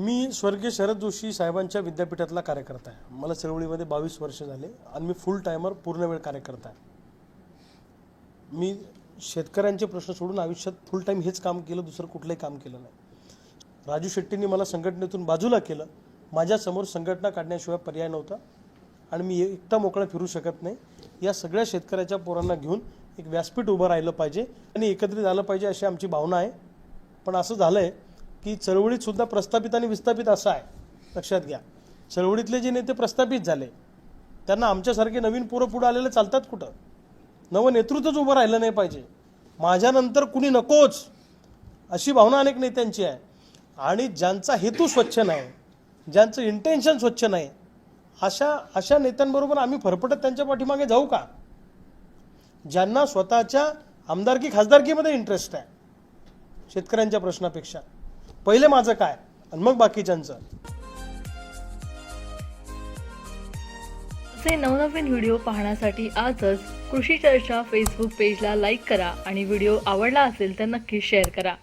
मी स्वर्गीय शरद जोशी साहेबांच्या विद्यापीठातला कार्यकर्ता आहे. मला चळवळीमध्ये बावीस वर्ष झाले आणि मी फुल टायमर पूर्ण वेळ कार्यकर्ता आहे. मी शेतकऱ्यांचे प्रश्न सोडून आयुष्यात फुल टाईम हेच काम केलं दुसरं कुठलंही काम केलं नाही. राजू शेट्टींनी मला संघटनेतून बाजूला केलं. माझ्यासमोर संघटना काढण्याशिवाय पर्याय नव्हता आणि मी एकटा मोकळा फिरू शकत नाही. या सगळ्या शेतकऱ्याच्या पोरांना घेऊन एक व्यासपीठ उभं राहिलं पाहिजे आणि एकत्रित आलं पाहिजे अशी आमची भावना आहे. पण असं झालं आहे की चळवळीत सुद्धा प्रस्थापित आणि विस्थापित असं आहे. लक्षात घ्या. चळवळीतले जे नेते प्रस्थापित झाले त्यांना आमच्यासारखे नवीन पोरं पुढं आलेले चालतात कुठं? नवं नेतृत्वच उभं राहिलं नाही पाहिजे. माझ्यानंतर कुणी नकोच अशी भावना अनेक नेत्यांची आहे. आणि ज्यांचा हेतू स्वच्छ नाही ज्यांचं इंटेन्शन स्वच्छ नाही अशा अशा नेत्यांबरोबर आम्ही फरफटत त्यांच्या पाठीमागे जाऊ का? ज्यांना स्वतःच्या आमदारकी खासदारकीमध्ये इंटरेस्ट आहे शेतकऱ्यांच्या प्रश्नापेक्षा. पहिले माझं काय? आणि मग बाकीच्यांचं. असे नवनवीन व्हिडिओ पाहण्यासाठी आजच कृषी चर्चा फेसबुक पेजला लाईक करा आणि व्हिडिओ आवडला असेल तर नक्की शेअर करा.